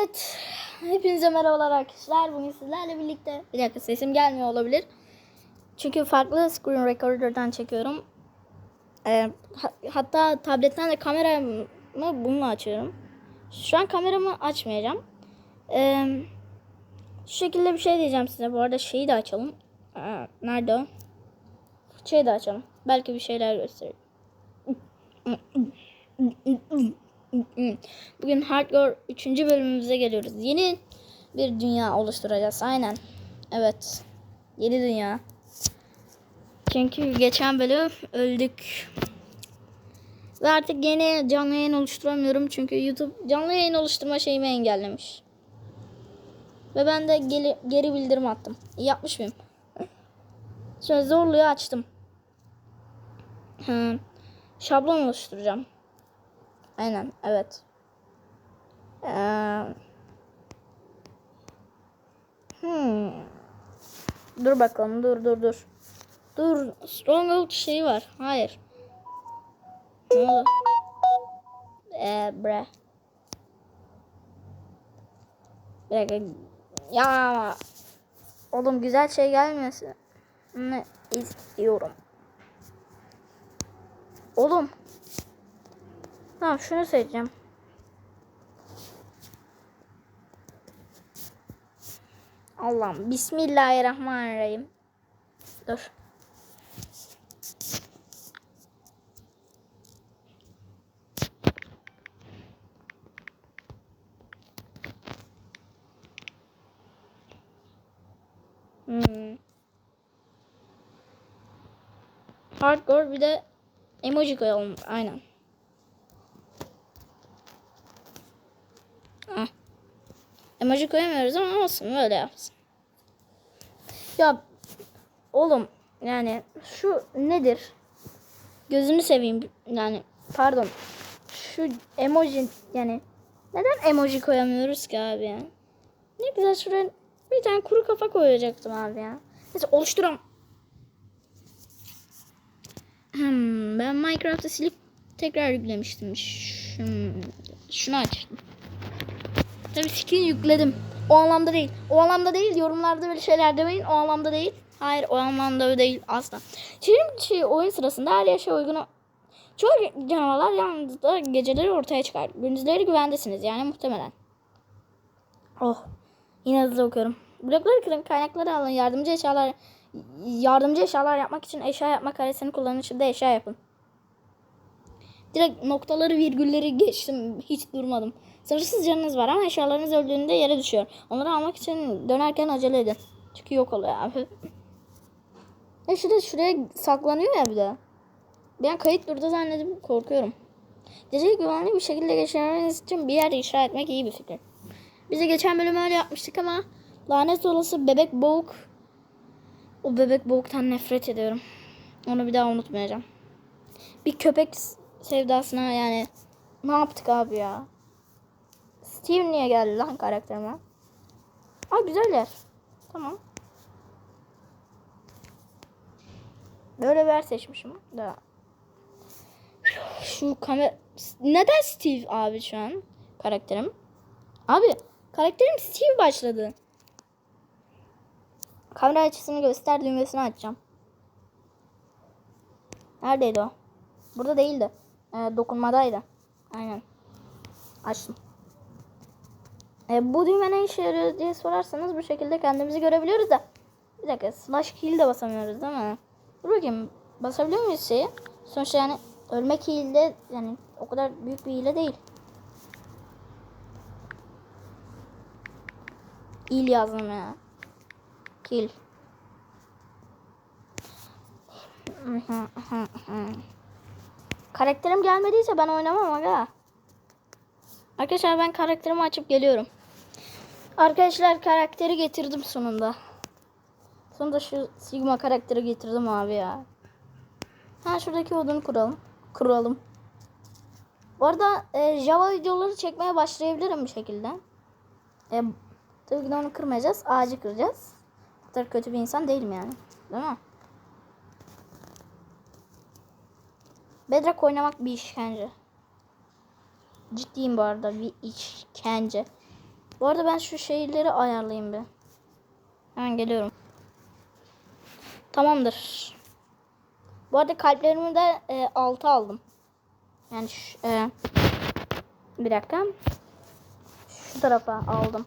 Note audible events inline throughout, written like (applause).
Evet. Hepinize merhabalar arkadaşlar. Bugün sizlerle birlikte bir dakika sesim gelmiyor olabilir. Çünkü farklı screen recorder'dan çekiyorum. Ee, ha- hatta tabletten de kameramı bununla açıyorum. Şu an kameramı açmayacağım. Ee, şu şekilde bir şey diyeceğim size. Bu arada şeyi de açalım. Aa, nerede o? Şeyi de açalım. Belki bir şeyler gösterir. Bugün Hardcore 3. bölümümüze geliyoruz. Yeni bir dünya oluşturacağız. Aynen. Evet. Yeni dünya. Çünkü geçen bölüm öldük. Ve artık yeni canlı yayın oluşturamıyorum. Çünkü YouTube canlı yayın oluşturma şeyimi engellemiş. Ve ben de geri, geri bildirim attım. Yapmış mıyım? Şöyle zorluğu açtım. Hı. Şablon oluşturacağım. Aynen evet. Ee, hmm. Dur bakalım dur dur dur. Dur Stronghold şeyi var. Hayır. Ne oldu? Ee, bre. Bir dakika. Ya oğlum güzel şey gelmesin. Ne istiyorum. Oğlum. Tamam şunu seçeceğim. Allah'ım. Bismillahirrahmanirrahim. Dur. Hmm. Hardcore bir de emoji koyalım. Aynen. Ah. Emoji koyamıyoruz ama olsun böyle yapsın. Ya oğlum yani şu nedir? Gözünü seveyim yani pardon. Şu emoji yani neden emoji koyamıyoruz ki abi ya? Ne güzel şuraya bir tane kuru kafa koyacaktım abi ya. Neyse oluşturam. Hmm, ben Minecraft'ı silip tekrar yüklemiştim. Şunu açtım. Tabii skin yükledim. O anlamda değil. O anlamda değil. Yorumlarda böyle şeyler demeyin. O anlamda değil. Hayır o anlamda değil asla. Şimdi şey, oyun sırasında her yaşa uygun Çoğu canavarlar yalnızca geceleri ortaya çıkar. Gündüzleri güvendesiniz yani muhtemelen. Oh. Yine hızlı okuyorum. Blokları kırın, kaynakları alın, yardımcı eşyalar yardımcı eşyalar yapmak için eşya yapma karesini kullanın. Şimdi eşya yapın. Direkt noktaları virgülleri geçtim. Hiç durmadım. Sınırsız canınız var ama eşyalarınız öldüğünde yere düşüyor. Onları almak için dönerken acele edin. Çünkü yok oluyor abi. (laughs) Ya şurada şuraya saklanıyor ya bir de. Ben kayıt durdu zannedip korkuyorum. Geceyi güvenli bir şekilde geçirmeniz için bir yer inşa etmek iyi bir fikir. Bize geçen bölüm öyle yapmıştık ama lanet olası bebek boğuk. O bebek boğuktan nefret ediyorum. Onu bir daha unutmayacağım. Bir köpek sevdasına yani ne yaptık abi ya? Steve niye geldi lan karakterime? Aa güzel yer. Tamam. Böyle bir yer seçmişim. Da. Şu kamera... Neden Steve abi şu an? Karakterim. Abi karakterim Steve başladı. Kamera açısını göster düğmesini açacağım. Neredeydi o? Burada değildi. Ee, dokunmadaydı. Aynen. Açtım. E, bu düğme ne işe yarıyor diye sorarsanız bu şekilde kendimizi görebiliyoruz da. Bir dakika slash kill de basamıyoruz değil mi? Dur bakayım basabiliyor muyuz şeyi? Sonuçta yani ölmek hilde yani o kadar büyük bir hile değil. İl yazdım ya. Kill. (laughs) Karakterim gelmediyse ben oynamam aga. Arkadaşlar ben karakterimi açıp geliyorum. Arkadaşlar karakteri getirdim sonunda. Sonunda şu Sigma karakteri getirdim abi ya. Ha şuradaki odunu kuralım. Kuralım. Bu arada e, Java videoları çekmeye başlayabilirim bir şekilde. E, tabii ki de onu kırmayacağız. Ağacı kıracağız. O kadar kötü bir insan değilim yani. Değil mi? Bedrock oynamak bir işkence. Ciddiyim bu arada bir işkence. Bu arada ben şu şeyleri ayarlayayım bir. Hemen geliyorum. Tamamdır. Bu arada kalplerimi de e, 6 aldım. Yani şu, e, bir dakika. Şu tarafa aldım.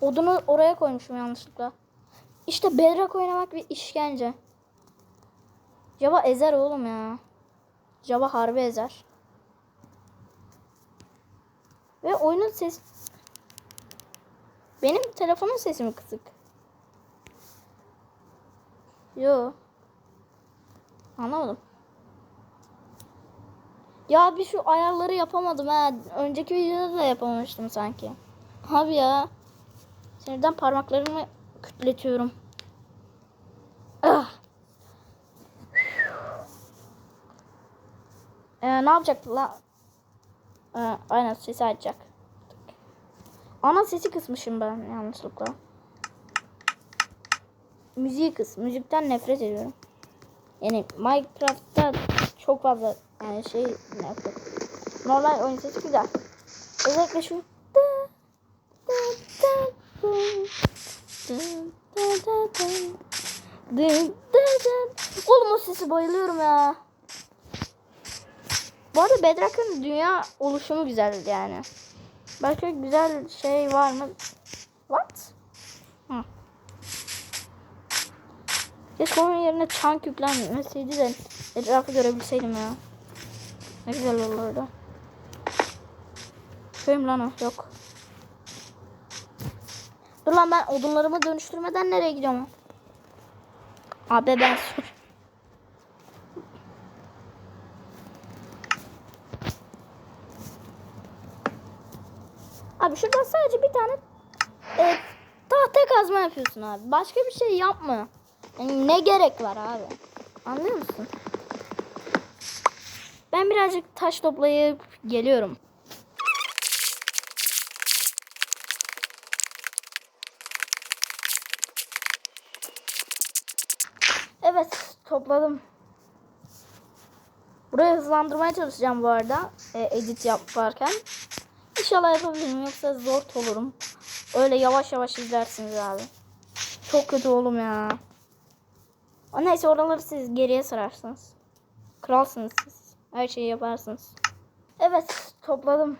Odunu oraya koymuşum yanlışlıkla. İşte bedrock oynamak bir işkence. Java ezer oğlum ya. Java harbi ezer. Ve oyunun ses... Benim telefonun sesi mi kısık? Yo. Anlamadım. Ya bir şu ayarları yapamadım ha. Önceki videoda da yapamamıştım sanki. Abi ya. Sinirden parmaklarımı kütletiyorum. Ah. Ee, ne yapacaktı la? Ee, aynen sesi açacak. Ana sesi kısmışım ben yanlışlıkla. Müziği kıs. Müzikten nefret ediyorum. Yani Minecraft'ta çok fazla yani şey nefret. Normal oyun sesi güzel. Özellikle şu Oğlum o sesi bayılıyorum ya. Bu arada Bedrock'ın dünya oluşumu güzel yani. Başka güzel şey var mı? What? Hı. Keşke onun yerine çank yüklenmeseydi de etrafı görebilseydim ya. Ne güzel olurdu. Köyüm lan o. Yok. Dur lan ben odunlarımı dönüştürmeden nereye gidiyorum? Abi ben sor. Abi şurada sadece bir tane e, tahta kazma yapıyorsun abi. Başka bir şey yapma. Yani ne gerek var abi? Anlıyor musun? Ben birazcık taş toplayıp geliyorum. Evet topladım. Burayı hızlandırmaya çalışacağım bu arada. E, edit yaparken. İnşallah yapabilirim yoksa zor olurum. Öyle yavaş yavaş izlersiniz abi. Çok kötü oğlum ya. O neyse oraları siz geriye sararsınız. Kralsınız siz. Her şeyi yaparsınız. Evet topladım.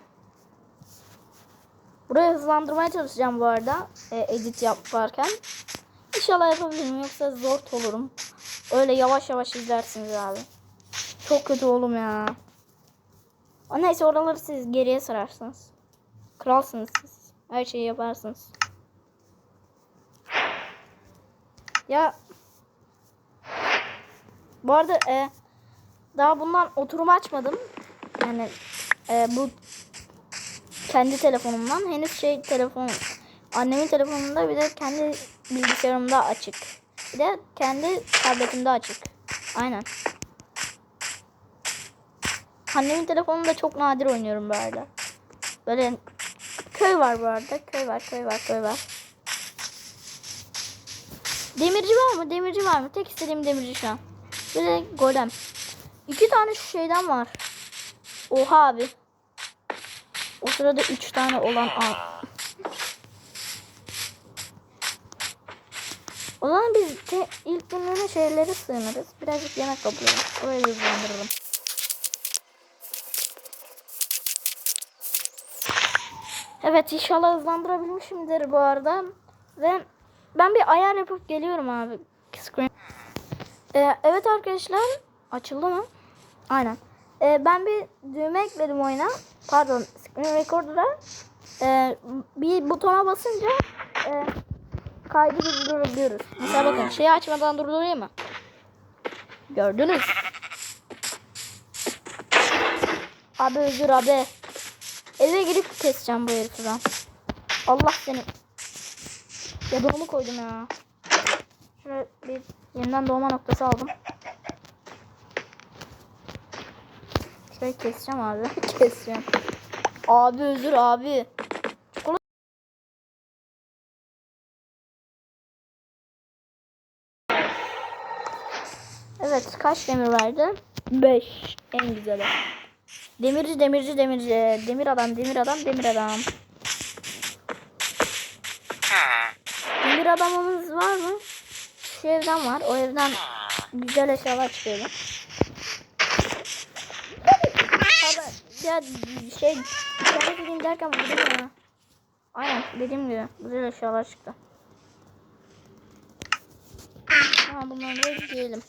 Burayı hızlandırmaya çalışacağım bu arada. E, edit yaparken. İnşallah yapabilirim yoksa zor olurum. Öyle yavaş yavaş izlersiniz abi. Çok kötü oğlum ya. O neyse oraları siz geriye sararsınız. Kralsınız siz. Her şeyi yaparsınız. Ya bu arada e, daha bundan oturum açmadım. Yani e, bu kendi telefonumdan henüz şey telefon annemin telefonunda bir de kendi bilgisayarımda açık. Bir de kendi tabletimde açık. Aynen. Annemin telefonunda çok nadir oynuyorum arada. Böyle köy var bu arada. Köy var, köy var, köy var. Demirci var mı? Demirci var mı? Tek istediğim demirci şu an. Bir de golem. İki tane şu şeyden var. Oha abi. O sırada üç tane olan. O zaman biz ilk günlüğüne şeyleri sığınırız. Birazcık yemek toplayalım. Orayı da Evet inşallah hızlandırabilmişimdir bu arada. Ve ben bir ayar yapıp geliyorum abi. Screen. Ee, evet arkadaşlar. Açıldı mı? Aynen. Ee, ben bir düğme ekledim oyuna. Pardon. Screen Recorder'a. Ee, bir butona basınca e, kaydı durdurabiliyoruz. Mesela bakın şeyi açmadan durdurayım mı? Gördünüz. Abi özür abi. Eve gidip keseceğim bu herifi ben. Allah seni. Ya doğumu koydum ya. Şöyle bir yeniden doğma noktası aldım. Şöyle keseceğim abi. (laughs) keseceğim. Abi özür abi. Evet kaç demir verdi? 5. En güzeli. Demirci demirci demirci. Demir adam demir adam demir adam. Demir adamımız var mı? Şu evden var. O evden güzel eşyalar çıkıyor. Ya şey internet gideyim derken buldum ya. Aynen dediğim gibi güzel eşyalar çıktı. Ha bunları da giyelim.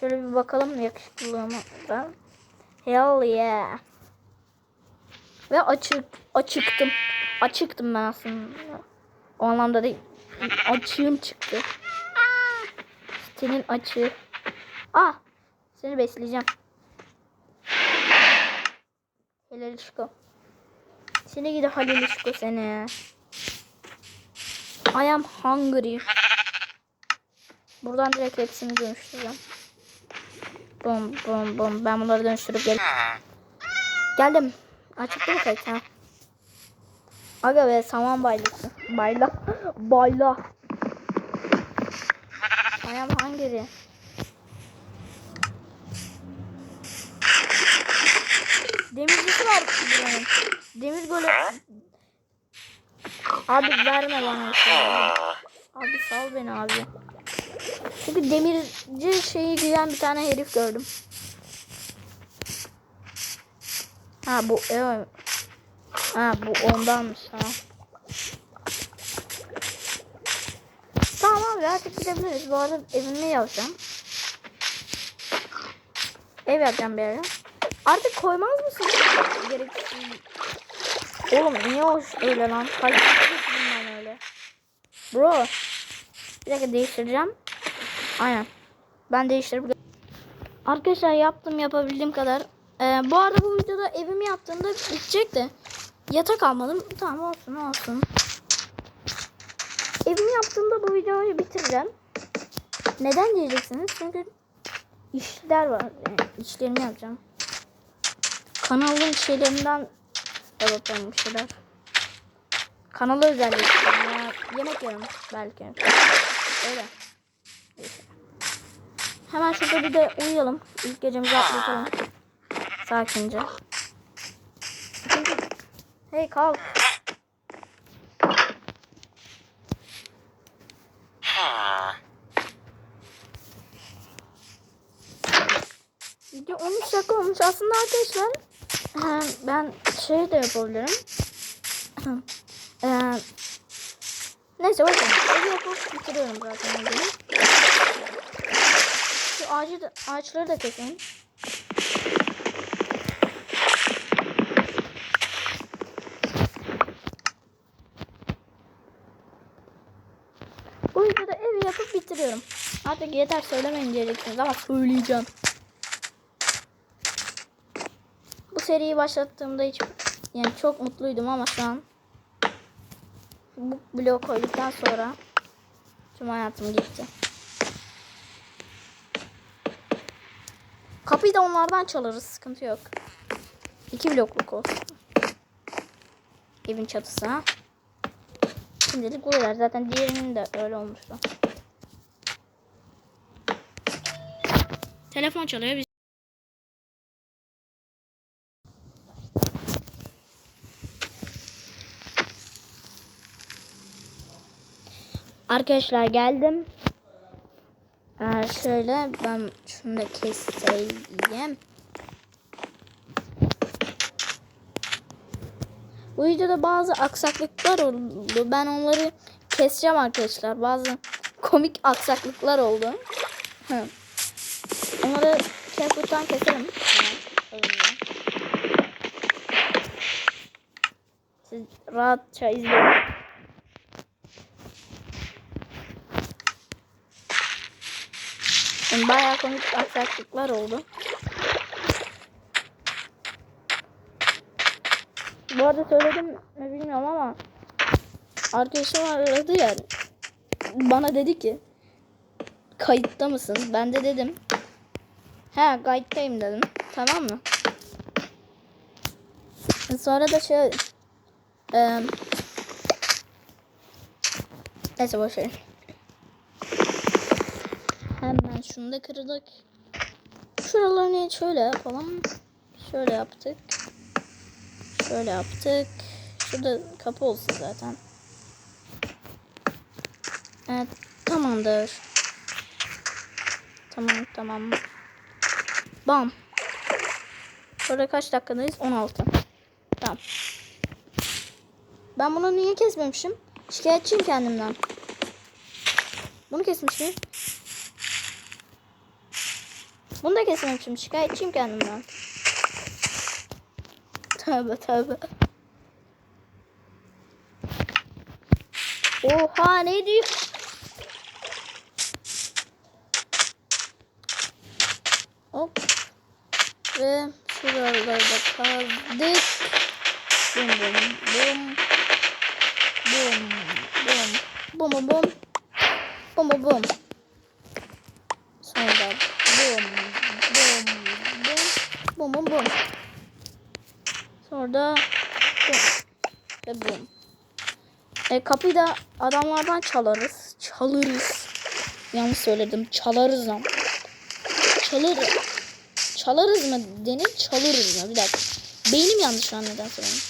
Şöyle bir bakalım yakışıklılığıma da. Hell yeah. Ve açık açıktım. Açıktım ben aslında. O anlamda değil. Açığım çıktı. Senin açığı. Ah. Seni besleyeceğim. Helal Işko. Seni gidi Halil Işko seni. I am hungry. Buradan direkt hepsini dönüştüreceğim. Bum bum bum. Ben bunları dönüştürüp gel. Geldim. Açıktı mı kayıt ha? Aga be saman baylası. Bayla. Bayla. I am hungry. Demircisi var buranın. Demir golü. Abi verme bana. Abi sal beni abi. Çünkü demirci şeyi giyen bir tane herif gördüm. Ha bu evet. Ha bu ondanmış ha. Tamam abi artık gidebiliriz. Bu arada evimi yapacağım. Ev yapacağım bir ara. Artık koymaz mısın? Gereksiz. Oğlum niye hoş öyle lan? Ben öyle. Bro. Bir dakika değiştireceğim. Aynen. Ben değiştirip Arkadaşlar yaptım yapabildiğim kadar. Ee, bu arada bu videoda evimi yaptığımda bitecekti. Yatak almadım. Tamam olsun olsun. Evimi yaptığımda bu videoyu bitireceğim. Neden diyeceksiniz? Çünkü işler var. Yani işlerimi yapacağım. Kanalın şeylerinden da bakalım şeyler. Kanalı. Ya, yemek yerim belki. Öyle. Hemen şurada bir de uyuyalım. İlk gecemizi atlatalım. Sakince. Hey kalk. Video 13 dakika olmuş. Aslında arkadaşlar ben şey de yapabilirim. Neyse bakın. Evi yapıp bitiriyorum zaten. Evi. Şu ağacı da, ağaçları da keselim. Bu videoda evi yapıp bitiriyorum. Artık yeter söylemeyin diyeceksiniz ama söyleyeceğim. Bu seriyi başlattığımda hiç yani çok mutluydum ama şu an bu bloğu koyduktan sonra tüm hayatım gitti. Kapıyı da onlardan çalarız. Sıkıntı yok. İki blokluk olsun. Evin çatısı ha. Şimdilik bu kadar. Zaten diğerinin de öyle olmuştu. Telefon çalıyor. Biz Arkadaşlar geldim. Ee, şöyle ben şunu da keseyim. Bu videoda bazı aksaklıklar oldu. Ben onları keseceğim arkadaşlar. Bazı komik aksaklıklar oldu. Onları Capcut'tan keselim. Siz rahatça izleyin. Yani bayağı komik aksaklıklar oldu. Bu arada söyledim mi bilmiyorum ama arkadaşım aradı ya bana dedi ki kayıtta mısın? Ben de dedim he kayıttayım dedim. Tamam mı? Sonra da şey e, neyse boşverin. Hemen şunu da kırdık. şuralarını şöyle yapalım. Şöyle yaptık. Şöyle yaptık. Şurada kapı olsun zaten. Evet tamamdır. Tamam tamam. Bam. Burada kaç dakikadayız? 16. Tamam. Ben bunu niye kesmemişim? Şikayetçiyim kendimden. Bunu kesmiş miyim? Bunu da kesmemişim. Şikayetçiyim kendimden. Tövbe tövbe. Oha ne diyor? Hop. Ve şuralarda kaldık. Bum bum bum. Bum bum. Bum bum bum. Bum bum bum. Sonra bum bum bum. Bum bum. Sonra da bum. Ve bum. E, kapıyı da adamlardan çalarız. Çalırız. Yanlış söyledim. Çalarız lan. Çalırız. Çalarız mı denir? Çalırız mı? Bir dakika. Beynim yandı şu an neden söyleyeyim.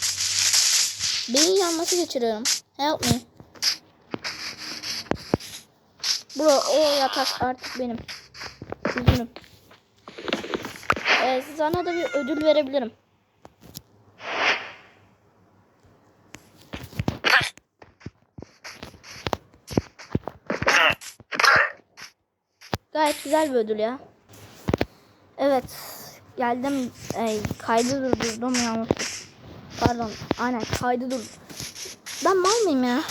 Beyin yanması geçiriyorum. Help me. Bro o yatak artık benim. Üzgünüm. Ee, sana da bir ödül verebilirim. Gayet güzel bir ödül ya. Evet. Geldim. Ey, kaydı durdurdum yanlış. Pardon. Aynen kaydı dur. Ben mal mıyım ya?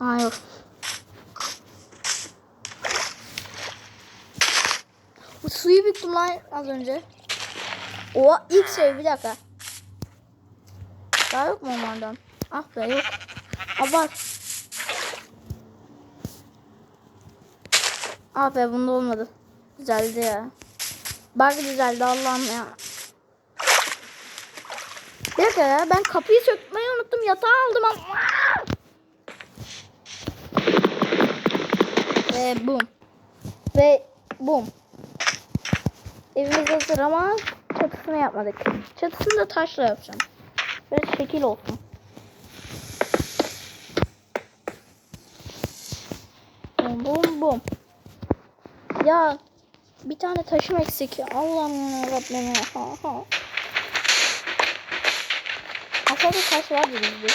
Aa yok. Bu suyu büktüm lan az önce. O ilk şey bir dakika. Daha yok mu onlardan? Ah be yok. Var. Ah be bunda olmadı. Güzeldi ya. Bak güzeldi Allah'ım ya. Bir dakika ya ben kapıyı sökmeyi unuttum yatağı aldım ama. Ve bum. Ve bum. Evimiz hazır ama çatısını yapmadık. Çatısını da taşla yapacağım. Böyle şekil olsun. Bum bum bum. Ya bir tane taşım eksik. Allah'ım yarabbim. Ha ha. Aşağıda taş var bizde.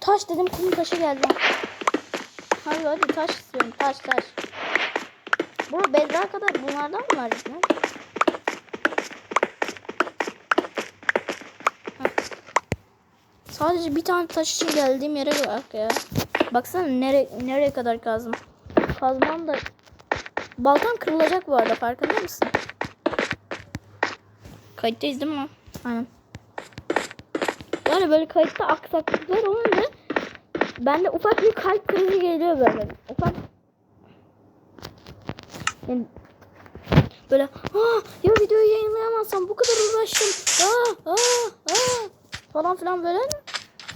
Taş dedim kum taşı geldi. Hadi hadi taş istiyorum. Taş taş. Bu bedra kadar bunlardan mı var? Heh. Sadece bir tane taş için geldiğim yere bak ya. Baksana nere nereye kadar kazdım. Kazmam da baltam kırılacak bu arada farkında mısın? Kayıttayız değil mi? Aynen. Yani böyle kayıtta aksaklıklar olunca bende ufak bir kalp krizi geliyor böyle. Ufak yani böyle ah ya videoyu yayınlayamazsam bu kadar uğraştım. Ah ah ah falan filan böyle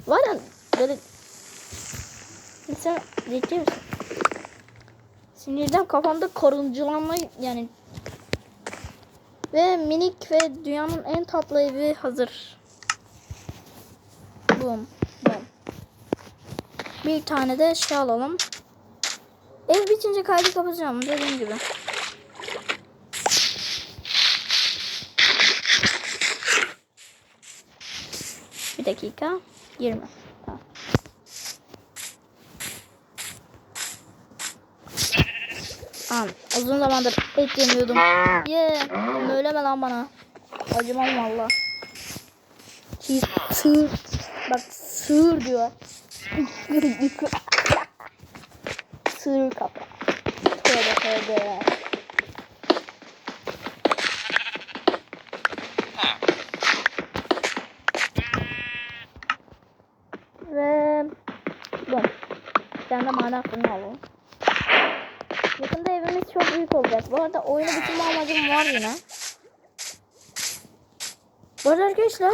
var ya böyle sen ciddi misin? Sinirden kafamda korunculanma yani ve minik ve dünyanın en tatlı evi hazır. Bum bum. Bir tane de şey alalım. Ev bitince kaydı kapatacağım dediğim gibi. Bir dakika. 20. Tamam. An, uzun zamandır et yemiyordum. Ye, yeah. söyleme lan bana. Acımam valla. Sığır. Bak sığır diyor. (laughs) sığır kafa. Tövbe tövbe. Ve bu. Ben de maden fırını alalım. Yakında evimiz çok büyük olacak. Bu arada oyunu bitirme amacım var yine. Bu arada arkadaşlar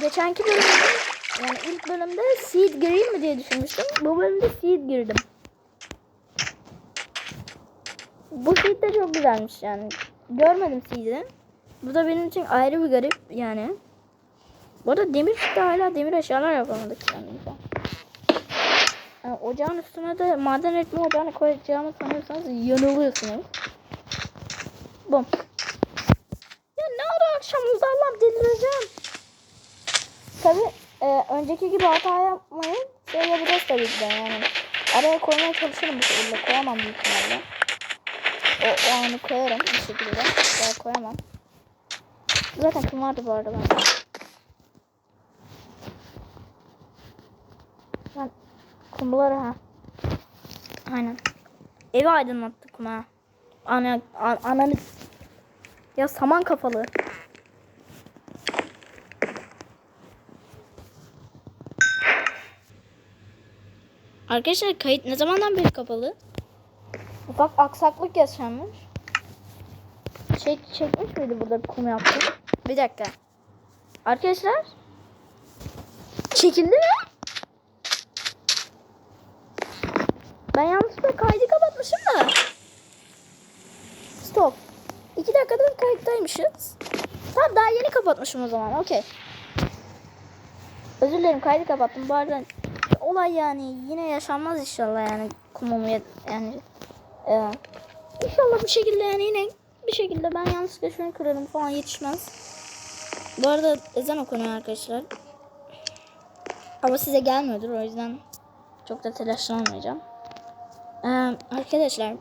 geçenki bölümde yani ilk bölümde seed gireyim mi diye düşünmüştüm. Bu bölümde seed girdim. Bu seed de çok güzelmiş yani. Görmedim seed'i. Bu da benim için ayrı bir garip yani. Bu arada demir çıktı hala demir eşyalar yapamadık kendimize. Yani ocağın üstüne de maden etme ocağını koyacağımı sanıyorsanız yanılıyorsunuz. Bom. Ya ne ara akşam oldu Allah'ım delireceğim. Tabi e, önceki gibi hata yapmayın. Şey yapacağız tabii ki yani. Araya koymaya çalışırım bu şekilde. Koyamam büyük ihtimalle. O, o anı koyarım bir şekilde. Daha koyamam. Zaten kim vardı bu arada bende? Ben kumları ha. Aynen. Evi aydınlattık kuma. Ana, an, ananı. Ya saman kafalı. Arkadaşlar kayıt ne zamandan beri kapalı? Ufak aksaklık yaşanmış. Çek, çekmiş miydi burada bir kum yaptım? Bir dakika. Arkadaşlar. Çekildi mi? Ben yanlışlıkla kaydı kapatmışım da. Stop. İki dakikadır kayıttaymışız. Tamam daha yeni kapatmışım o zaman. Okey. Özür dilerim kaydı kapattım. Bu arada olay yani yine yaşanmaz inşallah yani kumumu ya- yani e, inşallah bir şekilde yani yine bir şekilde ben yanlışlıkla şunu kırarım falan yetişmez. Bu arada ezan okunuyor arkadaşlar. Ama size gelmiyordur o yüzden çok da telaşlanmayacağım. Ee, arkadaşlar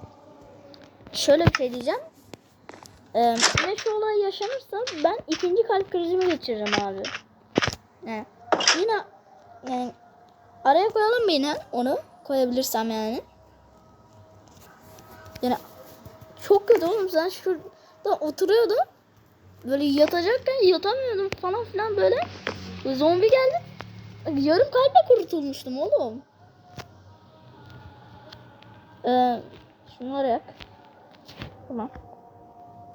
şöyle bir şey diyeceğim. Ee, yine şu olay yaşanırsa ben ikinci kalp krizimi geçiririm abi. Yani yine yani araya koyalım mı yine onu koyabilirsem yani. Yani çok kötü oğlum sen şurada oturuyordun. Böyle yatacakken yatamıyordum falan filan böyle. Böyle Zombi geldi. Yarım kalple kurutulmuştum oğlum. Ee, şunları yak. Tamam.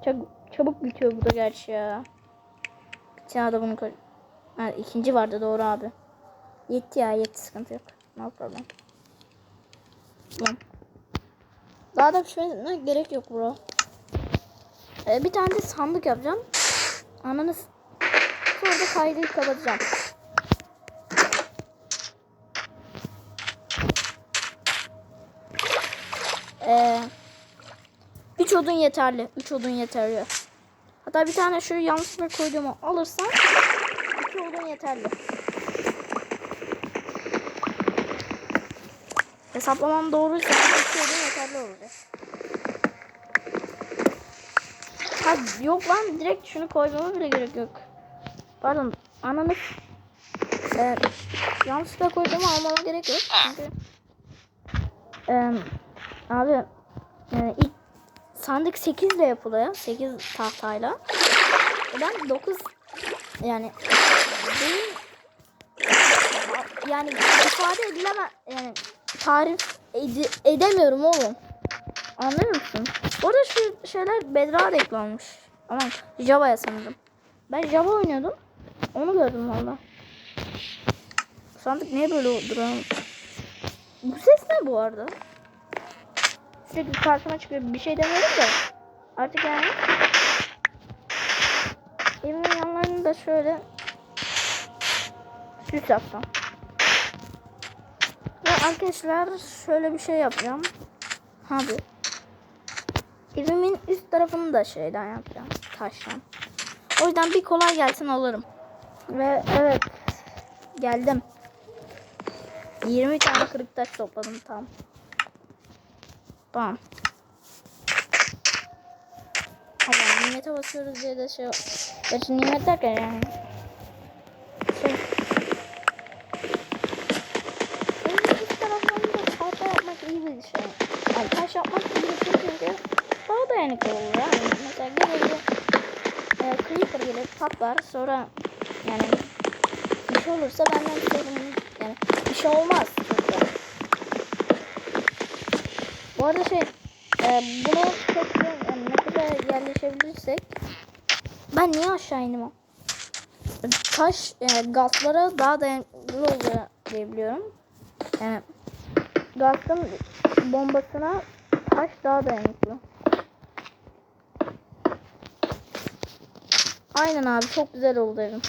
Çabuk, çabuk bitiyor bu da gerçi ya. Bir tane de bunu koy. Ha, ikinci vardı doğru abi. Yetti ya yetti sıkıntı yok. No problem. Tamam. Daha da pişmesine gerek yok bro. Ee, bir tane de sandık yapacağım. Ananı Sonra da kaydı kapatacağım. Ee, üç odun yeterli. Üç odun yeterli. Hatta bir tane şu yanlışlıkla koyduğumu alırsam iki odun yeterli. Hesaplamam doğruysa iki odun yeterli olacak. Ha yok lan direkt şunu koymama bile gerek yok. Pardon ananı ee, yanlışlıkla koyduğumu almama gerek yok. Çünkü ee, abi yani ilk sandık 8 ile yapılıyor. 8 tahtayla. E ben 9 yani benim yani ifade edileme yani tarif ede- edemiyorum oğlum. Anlıyor musun? Orada şu şeyler Bedra da eklenmiş. Aman Java'ya sanırım. Ben Java oynuyordum. Onu gördüm valla. Sandık niye böyle duruyor? Bu ses ne bu arada? Sürekli karşıma çıkıyor. Bir şey demiyorum da. Artık yani. Evimin yanlarını da şöyle süs yapsam. Arkadaşlar şöyle bir şey yapacağım. Abi. Evimin üst tarafını da şeyden yapacağım. Taştan. O yüzden bir kolay gelsin alırım. Ve evet. Geldim. 20 tane kırık taş topladım tam. Tamam. Allah nimete basıyoruz diye de şey Gerçi nimet derken yani. Şey. Evin üst taraflarında tahta yapmak iyi bir şey. Yani taş yapmak iyi bir şey çünkü daha dayanıklı olur yani. Mesela gelir e, creeper gelir patlar sonra yani bir şey olursa benden bir şey yani bir şey olmaz. Çok da. Bu arada şey e, bunu çok yani ne kadar yerleşebilirsek ben niye aşağı indim o? Taş e, gazlara daha dayanıklı oluyor diye biliyorum. Yani gazın bombasına taş daha dayanıklı. Aynen abi çok güzel oldu evim.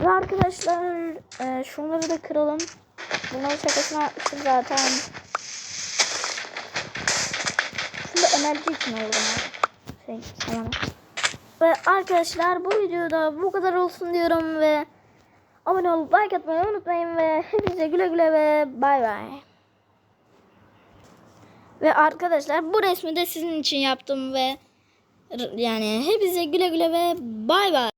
Ve arkadaşlar e, şunları da kıralım. Bunları şakasına yapmıştım zaten. Şunu da enerji için alırım abi. Şey, tamam. Ve arkadaşlar bu videoda bu kadar olsun diyorum ve abone olup like atmayı unutmayın ve hepinize güle güle ve bay bay. Ve arkadaşlar bu resmi de sizin için yaptım ve yani hepinize güle güle ve bay bay.